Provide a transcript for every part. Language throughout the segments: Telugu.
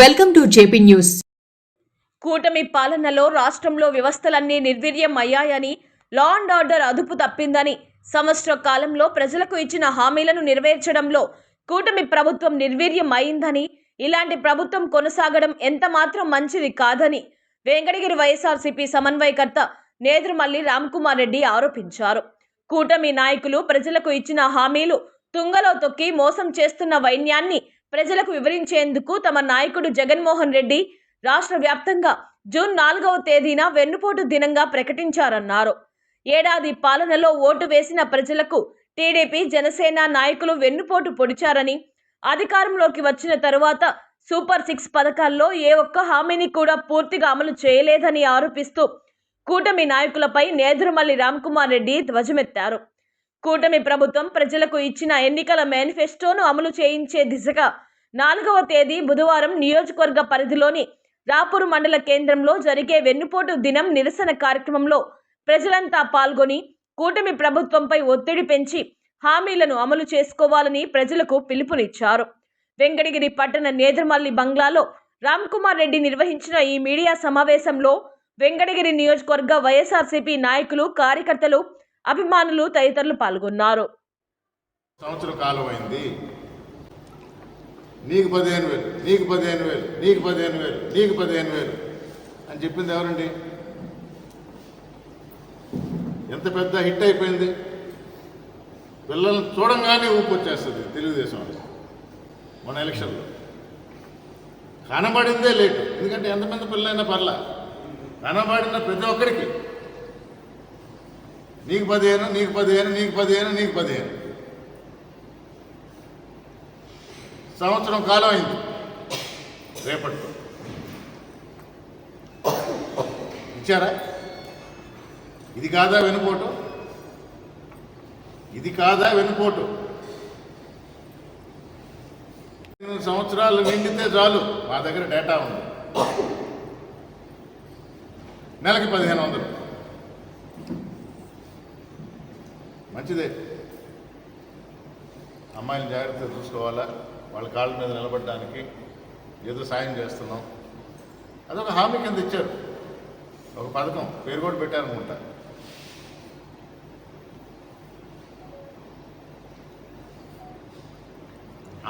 Welcome to JP news. కూటమి పాలనలో రాష్ట్రంలో వ్యవస్థలన్నీ నిర్వీర్యం అయ్యాయని లా అండ్ ఆర్డర్ అదుపు తప్పిందని సంవత్సర కాలంలో ప్రజలకు ఇచ్చిన హామీలను నెరవేర్చడంలో కూటమి ప్రభుత్వం నిర్వీర్యం అయిందని ఇలాంటి ప్రభుత్వం కొనసాగడం ఎంత మాత్రం మంచిది కాదని వెంకటగిరి వైఎస్ఆర్సీపీ సమన్వయకర్త నేదురుమల్లి రామ్కుమార్ రెడ్డి ఆరోపించారు. కూటమి నాయకులు ప్రజలకు ఇచ్చిన హామీలు తుంగలో తొక్కి మోసం చేస్తున్న వైన్యాన్ని ప్రజలకు వివరించేందుకు తమ నాయకుడు జగన్మోహన్ రెడ్డి రాష్ట్ర వ్యాప్తంగా జూన్ నాలుగవ తేదీన వెన్నుపోటు దినంగా ప్రకటించారన్నారు. ఏడాది పాలనలో ఓటు వేసిన ప్రజలకు టీడీపీ జనసేన నాయకులు వెన్నుపోటు పొడిచారని అధికారంలోకి వచ్చిన తరువాత సూపర్ సిక్స్ పథకాల్లో ఏ ఒక్క హామీని కూడా పూర్తిగా అమలు చేయలేదని ఆరోపిస్తూ కూటమి నాయకులపై నేదురుమల్లి రామ్కుమార్ రెడ్డి ధ్వజమెత్తారు. కూటమి ప్రభుత్వం ప్రజలకు ఇచ్చిన ఎన్నికల మేనిఫెస్టోను అమలు చేయించే దిశగా నాలుగవ తేదీ బుధవారం నియోజకవర్గ పరిధిలోని రాపూర్ మండల కేంద్రంలో జరిగే వెన్నుపోటు దినం నిరసన కార్యక్రమంలో ప్రజలంతా పాల్గొని కూటమి ప్రభుత్వంపై ఒత్తిడి పెంచి హామీలను అమలు చేసుకోవాలని ప్రజలకు పిలుపునిచ్చారు. వెంకటగిరి పట్టణ నేదురుమల్లి బంగ్లాలో రామ్కుమార్ రెడ్డి నిర్వహించిన ఈ మీడియా సమావేశంలో వెంకటగిరి నియోజకవర్గ వైఎస్ఆర్సీపీ నాయకులు కార్యకర్తలు అభిమానులు తదితరులు పాల్గొన్నారు. సంవత్సరం కాలం అయింది నీకు పదిహేను వేలు నీకు పదిహేను వేలు నీకు పదిహేను వేలు నీకు పదిహేను వేలు అని చెప్పింది ఎవరండి? ఎంత పెద్ద హిట్ అయిపోయింది. పిల్లల్ని చూడంగానే ఊపు వచ్చేస్తుంది తెలుగుదేశం మన ఎలక్షన్లో. కనబడిందే లేటు. ఎందుకంటే ఎంతమంది పిల్లలైనా పర్లా. కనబడిన ప్రతి ఒక్కరికి నీకు పదిహేను నీకు పదిహేను నీకు పదిహేను నీకు పదిహేను. సంవత్సరం కాలం అయింది. రేపటితో. ఇచ్చారా? ఇది కాదా వెనుపోటు ఇది కాదా వెనుపోటు సంవత్సరాలు నిండితే చాలు. మా దగ్గర డేటా ఉంది. నెలకి పదిహేను వందలు. మంచిదే. అమ్మాయిని జాగ్రత్తగా చూసుకోవాలా? వాళ్ళ కాళ్ళ మీద నిలబడడానికి ఏదో సాయం చేస్తున్నాం. అదొక హామీ కింద ఇచ్చారు. ఒక పథకం పేరు కూడా పెట్టారనుకుంటా.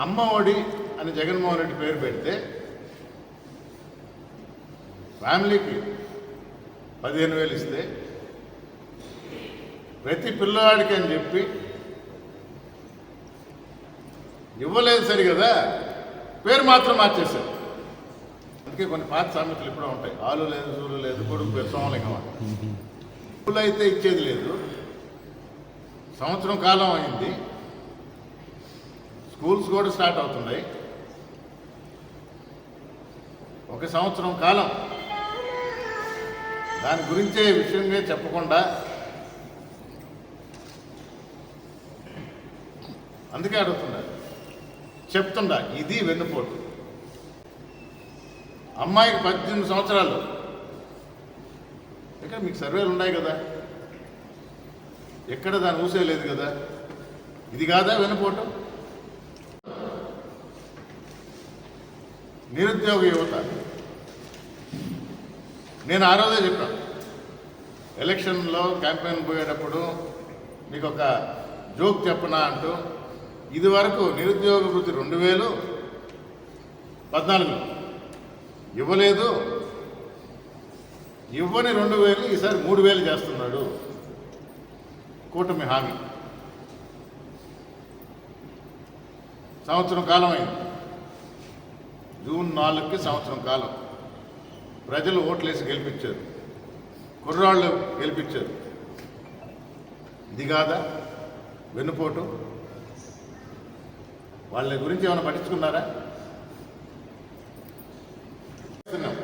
అమ్మ ఒడి అని జగన్మోహన్ రెడ్డి పేరు పెడితే ఫ్యామిలీకి పదిహేను వేలు ఇస్తే ప్రతి పిల్లవాడికి అని చెప్పి ఇవ్వలేదు సరి కదా? పేరు మాత్రం మార్చేశారు. అందుకే కొన్ని పాత సామెతలు ఇప్పుడు ఉంటాయి. ఆలు లేదు చూలు లేదు కొడుకు పేరు సోమలింగం పూలు అయితే ఇచ్చేది లేదు. సంవత్సరం కాలం అయింది. స్కూల్స్ కూడా స్టార్ట్ అవుతున్నాయి. ఒక సంవత్సరం కాలం. దాని గురించే విషయంగా చెప్పకుండా అందుకే అడుగుతున్నారు చెప్తుండా ఇది వెన్నుపోటు. అమ్మాయికి పద్దెనిమిది సంవత్సరాలు. ఇక్కడ మీకు సర్వేలు ఉన్నాయి కదా? ఎక్కడ దాని ఊసేయలేదు కదా? ఇది కాదా వెన్నుపోటు? నిరుద్యోగ యువత. నేను ఆ రోజే చెప్పాను ఎలక్షన్లో క్యాంపెయిన్ పోయేటప్పుడు మీకు ఒక జోక్ చెప్పనా అంటూ ఇది వరకు నిరుద్యోగ వృత్తి రెండు వేలు పద్నాలుగు. ఇవ్వలేదు. ఇవ్వని రెండు వేలు ఈసారి మూడు వేలు చేస్తున్నాడు. కూటమి హామీ. సంవత్సరం కాలం అయింది. జూన్ నాలుగుకి సంవత్సరం కాలం. ప్రజలు ఓట్లేసి గెలిపించారు. కుర్రాళ్ళు గెలిపించారు. ఇది కాదా వెన్నుపోటు? వాళ్ళ గురించి ఏమైనా పట్టించుకున్నారా? చెప్తున్నాం.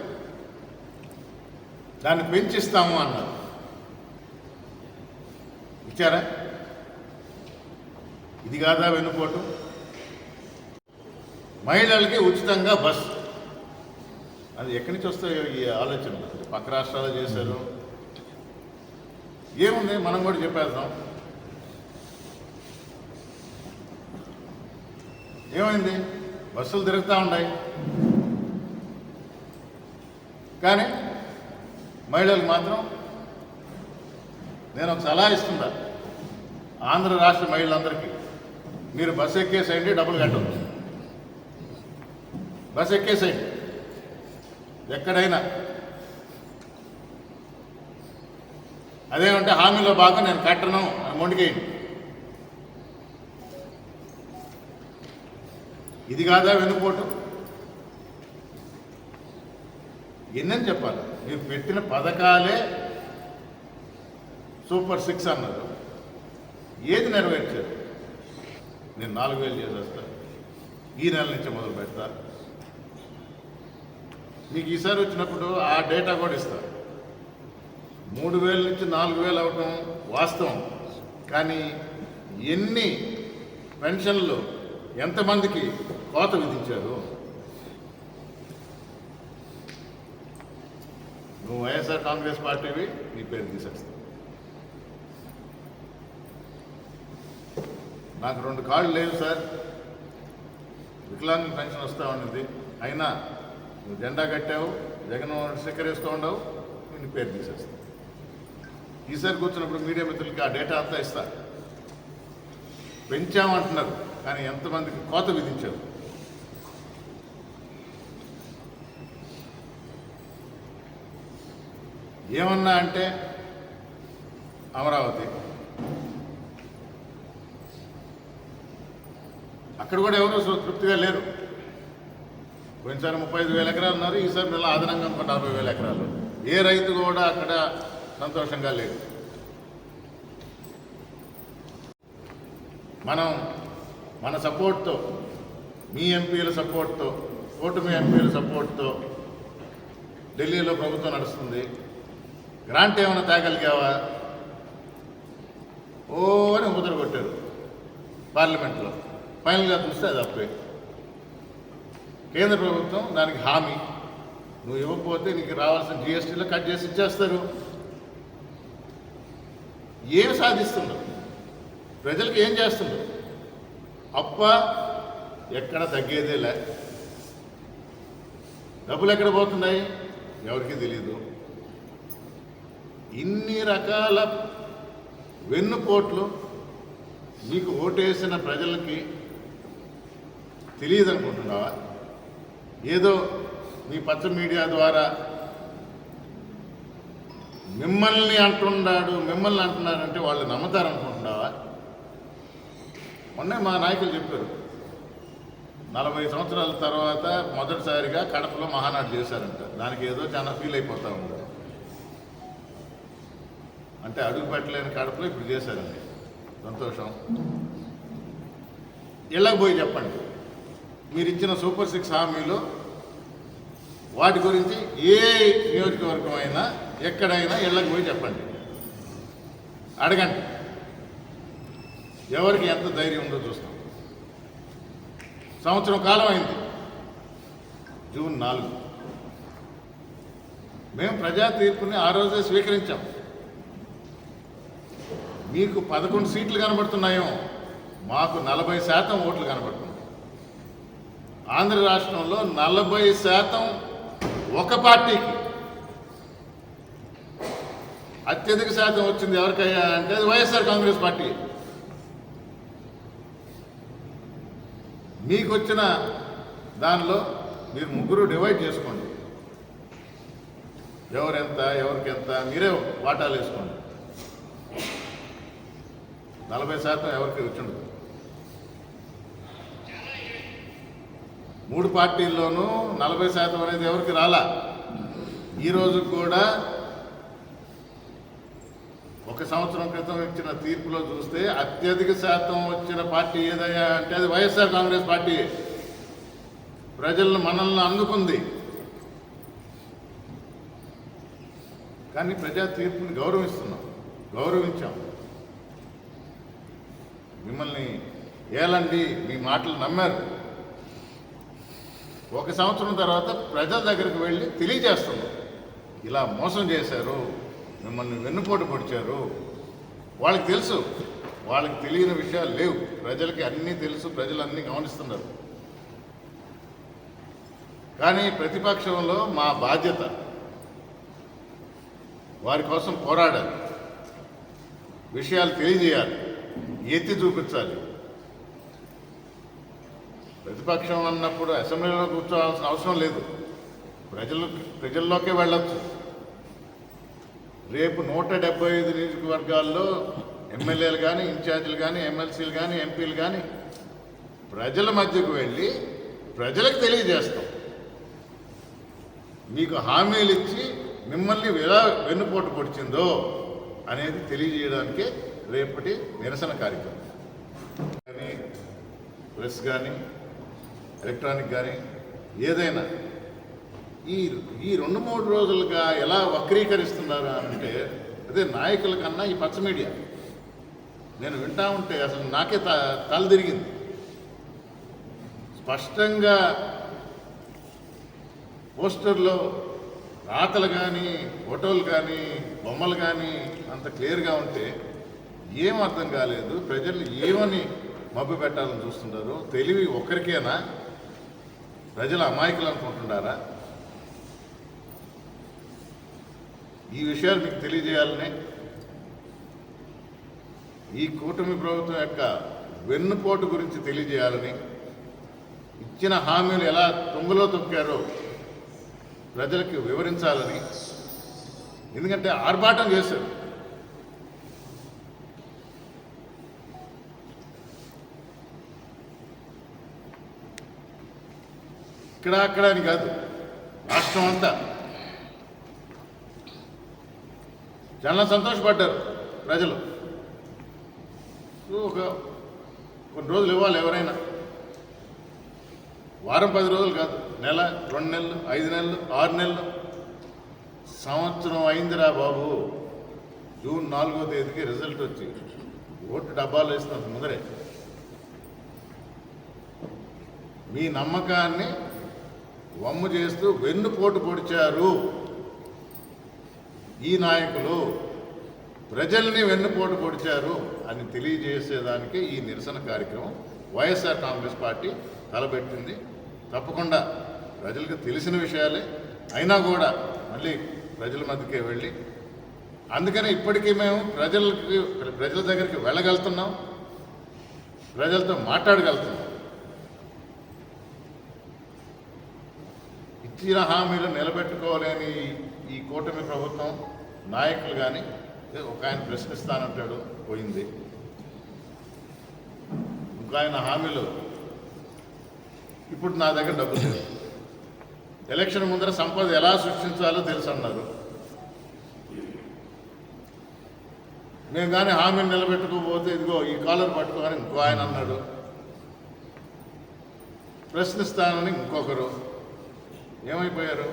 దాన్ని పెంచిస్తాము అన్నారు. ఇచ్చారా? ఇది కాదా వెన్నుపోటు? మహిళలకి ఉచితంగా బస్. అది ఎక్కడి నుంచి వస్తాయో ఈ ఆలోచనలు పక్క రాష్ట్రాలు చేశారు. ఏముంది? మనం కూడా చెప్పేద్దాం. ఏమైంది? బస్సులు తిరుగుతూ ఉన్నాయి. కానీ మహిళలకు మాత్రం నేను ఒక సలహా ఇస్తున్నా. ఆంధ్ర రాష్ట్ర మహిళలందరికీ. మీరు బస్సు ఎక్కేసేయండి డబ్బులు కట్టవచ్చు బస్సు ఎక్కేసేయండి. ఎక్కడైనా. అదేమంటే హామీలో బాగా నేను కట్టను అని మొండికేయండి. ఇది కాదా వెనుకోవటం ఎన్నని చెప్పాలి? మీరు పెట్టిన పథకాలే సూపర్ సిక్స్ అన్నారు. ఏది నెరవేర్చారు? నేను నాలుగు వేలు చేసేస్తా. ఈ నెల నుంచి మొదలు పెడతా. మీకు ఈసారి వచ్చినప్పుడు ఆ డేటా కూడా ఇస్తారు మూడు వేల నుంచి నాలుగు వేలు అవటం వాస్తవం. కానీ ఎన్ని పెన్షన్లు ఎంతమందికి కోత విధించారు. నువ్వు వైఎస్ఆర్ కాంగ్రెస్ పార్టీవి నీ పేరు తీసేస్తావు నాకు రెండు కాళ్ళు లేవు సార్. వికలాంగ పెన్షన్ వస్తూ ఉన్నది. అయినా నువ్వు జెండా కట్టావు జగన్మోహన్ స్టిక్కర్ వేస్తూ ఉండవు నేను పేరు తీసేస్తావు ఈసారి కూర్చున్నప్పుడు మీడియా మిత్రులకి ఆ డేటా అంతా ఇస్తా. పెంచామంటున్నారు కానీ ఎంతమందికి కోత విధించారు? ఏమన్నా అంటే అమరావతి. అక్కడ కూడా ఎవరు తృప్తిగా లేరు. పోయినసారి ముప్పై ఐదు వేల ఎకరాలు ఉన్నారు ఈసారి మళ్ళీ అదనంగా ఇంకో నలభై వేల ఎకరాలు. ఏ రైతు కూడా అక్కడ సంతోషంగా లేదు. మనం మన సపోర్ట్తో మీ ఎంపీల సపోర్ట్తో కూటమి ఎంపీల సపోర్ట్తో ఢిల్లీలో ప్రభుత్వం నడుస్తుంది. గ్రాంట్ ఏమైనా తేగలిగావా? ఓ అని ముద్ర కొట్టారు పార్లమెంట్లో. ఫైనల్గా చూస్తే అది అప్పే కేంద్ర ప్రభుత్వం దానికి హామీ. నువ్వు ఇవ్వకపోతే నీకు రావాల్సిన జిఎస్టీలో కట్ చేసి ఇచ్చేస్తారు. ఏం సాధిస్తుండవు ప్రజలకు ఏం చేస్తుండవు అప్ప ఎక్కడ తగ్గేదే లే డబ్బులు ఎక్కడ పోతున్నాయి? ఎవరికీ తెలియదు ఇన్ని రకాల వెన్నుపోట్లు మీకు ఓటేసిన ప్రజలకి తెలియదు అనుకుంటున్నావా ఏదో మీ పచ్చ మీడియా ద్వారా మిమ్మల్ని అంటున్నాడు మిమ్మల్ని అంటున్నారంటే వాళ్ళు నమ్ముతారనుకుంటున్నావా? మొన్నే మా నాయకులు చెప్పారు. నలభై సంవత్సరాల తర్వాత మొదటిసారిగా కడపలో మహానాడు చేశారంట. దానికి ఏదో చాలా ఫీల్ అయిపోతా ఉంది. అంటే అడుగు పెట్టలేని కడపలో ఇప్పుడు చేశారండి. సంతోషం. ఇళ్ళకి పోయి చెప్పండి. మీరు ఇచ్చిన సూపర్ సిక్స్ హామీలో వాటి గురించి ఏ నియోజకవర్గం అయినా ఎక్కడైనా ఇళ్ళకి పోయి చెప్పండి. అడగండి. ఎవరికి ఎంత ధైర్యం ఉందో చూస్తాం. సంవత్సరం కాలం అయింది. జూన్ నాలుగు. మేము ప్రజా తీర్పుని ఆ రోజే స్వీకరించాం. మీకు పదకొండు సీట్లు కనబడుతున్నాయో మాకు నలభై శాతం ఓట్లు కనబడుతున్నాయి. ఆంధ్ర రాష్ట్రంలో నలభై శాతం ఒక పార్టీకి అత్యధిక శాతం వచ్చింది ఎవరికయ్యా అంటే అది వైఎస్ఆర్ కాంగ్రెస్ పార్టీ. మీకు వచ్చిన దానిలో మీరు ముగ్గురు డివైడ్ చేసుకోండి. ఎవరెంత ఎవరికి ఎంత మీరే వాటాలు వేసుకోండి. నలభై శాతం ఎవరికి వచ్చిండదు. మూడు పార్టీల్లోనూ నలభై శాతం అనేది ఎవరికి రాలా. ఈరోజు కూడా ఒక సంవత్సరం క్రితం ఇచ్చిన తీర్పులో చూస్తే అత్యధిక శాతం వచ్చిన పార్టీ ఏదయ్యా అంటే అది వైఎస్ఆర్ కాంగ్రెస్ పార్టీ. ప్రజలను మనల్ని అందుకుంది. కానీ ప్రజా తీర్పుని గౌరవిస్తున్నాం. గౌరవించాం. మిమ్మల్ని ఏలండి మీ మాటలు నమ్మారు. ఒక సంవత్సరం తర్వాత ప్రజల దగ్గరికి వెళ్ళి తెలియజేస్తున్నాం ఇలా మోసం చేశారు మిమ్మల్ని వెన్నుపోటు పొడిచారు. వాళ్ళకి తెలుసు వాళ్ళకి తెలియని విషయాలు లేవు. ప్రజలకి అన్నీ తెలుసు ప్రజలు అన్నీ గమనిస్తున్నారు. కానీ ప్రతిపక్షంలో మా బాధ్యత వారి కోసం పోరాడాలి. విషయాలు తెలియజేయాలి. ఎత్తి చూపించాలి. ప్రతిపక్షం అన్నప్పుడు అసెంబ్లీలో కూర్చోవాల్సిన అవసరం లేదు. ప్రజలు ప్రజల్లోకే వెళ్ళచ్చు. రేపు నూట డెబ్బై ఐదు నియోజకవర్గాల్లో ఎమ్మెల్యేలు కానీ ఇన్ఛార్జీలు కానీ ఎమ్మెల్సీలు కానీ ఎంపీలు కానీ ప్రజల మధ్యకు వెళ్ళి ప్రజలకు తెలియజేస్తాం. మీకు హామీలు ఇచ్చి మిమ్మల్ని ఎలా వెన్నుపోటు పొడిచిందో అనేది తెలియజేయడానికే రేపటి నిరసన కార్యక్రమం. కానీ ప్రెస్ కానీ ఎలక్ట్రానిక్ కానీ ఏదైనా ఈ ఈ రెండు మూడు రోజులుగా ఎలా వక్రీకరిస్తున్నారు అంటే అదే నాయకుల కన్నా ఈ పచ్చ మీడియా. నేను వింటా ఉంటే అసలు నాకే త తల తిరిగింది. స్పష్టంగా పోస్టర్లో రాతలు కానీ ఫోటోలు కానీ బొమ్మలు కానీ అంత క్లియర్గా ఉంటే ఏం అర్థం కాలేదు. ప్రజలు ఏమని మభ్య పెట్టాలని చూస్తున్నారు తెలివి ఒక్కరికేనా? ప్రజలు అమాయకులు అనుకుంటున్నారా? ఈ విషయాలు మీకు తెలియజేయాలని ఈ కూటమి ప్రభుత్వం యొక్క వెన్నుపోటు గురించి తెలియజేయాలని ఇచ్చిన హామీలు ఎలా తుంగలో తొక్కారో ప్రజలకు వివరించాలని ఎందుకంటే ఆర్భాటం చేశారు. ఇక్కడ అక్కడ అని కాదు. రాష్ట్రం అంతా. చాలా సంతోషపడ్డారు ప్రజలు. ఒక కొన్ని రోజులు ఇవ్వాలి ఎవరైనా. వారం పది రోజులు కాదు. నెల రెండు నెలలు ఐదు నెలలు ఆరు నెలలు. సంవత్సరం అయిందిరా బాబు. జూన్ నాలుగో తేదీకి రిజల్ట్ వచ్చి ఓటు డబ్బాలు వేసినంత ముందరే. మీ నమ్మకాన్ని వమ్ము చేస్తూ వెన్నుపోటు పొడిచారు. ఈ నాయకులు ప్రజల్ని వెన్నుపోటు పొడిచారు అని తెలియజేసేదానికి ఈ నిరసన కార్యక్రమం వైఎస్ఆర్ కాంగ్రెస్ పార్టీ తలపెట్టింది. తప్పకుండా ప్రజలకు తెలిసిన విషయాలే. అయినా కూడా మళ్ళీ ప్రజల మధ్యకే వెళ్ళి అందుకని ఇప్పటికీ మేము ప్రజలకి ప్రజల దగ్గరికి వెళ్ళగలుగుతున్నాం. ప్రజలతో మాట్లాడగలుగుతున్నాం. ఇచ్చిన హామీలు నిలబెట్టుకోలేని ఈ- కూటమి ప్రభుత్వం నాయకులు కానీ ఒక ఆయన ప్రశ్నిస్తానంటాడు పోయింది. ఇంకో ఆయన హామీలు ఇప్పుడు నా దగ్గర డబ్బులు లేదు ఎలక్షన్ ముందర సంపద ఎలా సృష్టించాలో తెలుసు అన్నారు. మేము కానీ హామీని నిలబెట్టుకోకపోతే ఇదిగో ఈ కాలర్ పట్టుకోని ఇంకో ఆయన అన్నాడు. ప్రశ్నిస్తానని ఇంకొకరు. ఏమైపోయారు?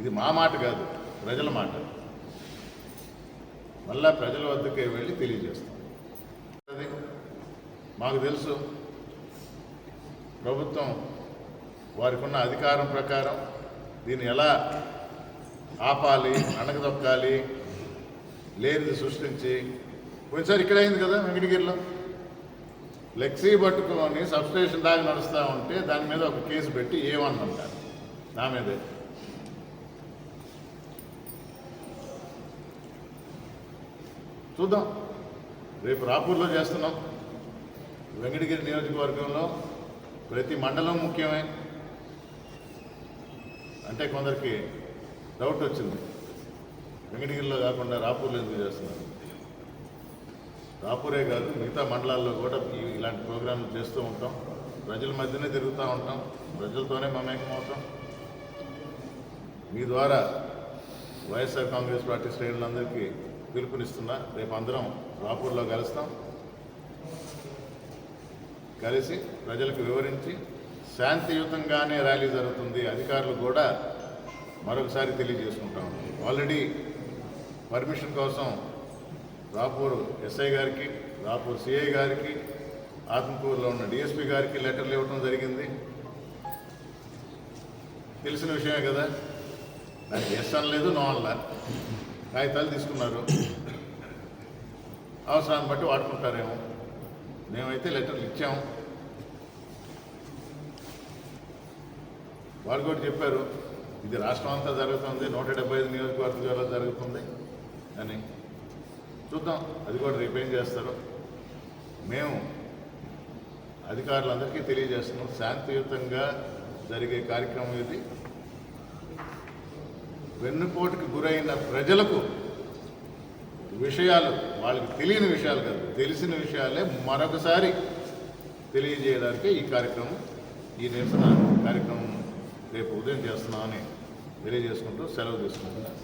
ఇది మా మాట కాదు ప్రజల మాట. మళ్ళా ప్రజల వద్దకే వెళ్ళి తెలియజేస్తాం. అది మాకు తెలుసు. ప్రభుత్వం వారికి ఉన్న అధికారం ప్రకారం దీన్ని ఎలా ఆపాలి అణగదొక్కాలి లేనిది సృష్టించి పోయినసారి ఇక్కడ అయింది కదా వెంకటగిరిలో? ఫ్లెక్సీ పట్టుకొని సబ్స్టేషన్ దాకా నడుస్తూ ఉంటే దాని మీద ఒక కేసు పెట్టి ఏమన్నంటారు? నా మీదే. చూద్దాం. రేపు రాపూర్లో చేస్తున్నాం. వెంకటగిరి నియోజకవర్గంలో ప్రతి మండలం ముఖ్యమే. అంటే కొందరికి డౌట్ వచ్చింది. వెంకటగిరిలో కాకుండా రాపూర్లో ఎందుకు చేస్తున్నారు? రాపూరే కాదు మిగతా మండలాల్లో కూడా ఇలాంటి ప్రోగ్రాంలు చేస్తూ ఉంటాం. ప్రజల మధ్యనే తిరుగుతూ ఉంటాం. ప్రజలతోనే మమేకం అవుతాం మీ ద్వారా వైఎస్ఆర్ కాంగ్రెస్ పార్టీ శ్రేణులందరికీ పిలుపునిస్తున్నా రేపు అందరం రాపూర్లో కలుస్తాం. కలిసి ప్రజలకు వివరించి శాంతియుతంగానే ర్యాలీ జరుగుతుంది. అధికారులు కూడా మరొకసారి తెలియజేసుకుంటాం ఆల్రెడీ పర్మిషన్ కోసం రాపూర్ ఎస్ఐ గారికి రాపూర్ సిఐ గారికి ఆత్మకూరులో ఉన్న డిఎస్పీ గారికి లెటర్లు ఇవ్వడం జరిగింది. తెలిసిన విషయమే కదా. దానికి ఎస్ లేదు నోళ్ళ కాగితాలు తీసుకున్నారు. అవసరాన్ని బట్టి వాడుకుంటారేమో. మేమైతే లెటర్లు ఇచ్చాము వాళ్ళు కూడా చెప్పారు ఇది రాష్ట్రం అంతా జరుగుతుంది నూట డెబ్బై ఐదు నియోజకవర్గాల్లో జరుగుతుంది అని. చూద్దాం అది కూడా రిపేర్ చేస్తారు. మేము అధికారులందరికీ తెలియజేస్తున్నాం శాంతియుతంగా జరిగే కార్యక్రమం ఇది. వెన్నుపోటుకు గురైన ప్రజలకు విషయాలు వాళ్ళకి తెలియని విషయాలు కాదు తెలిసిన విషయాలే మరొకసారి తెలియజేయడానికి ఈ కార్యక్రమం ఈ నిరసన కార్యక్రమం రేపు ఉదయం చేస్తున్నామని తెలియజేసుకుంటూ సెలవు తీసుకుంటున్నాను.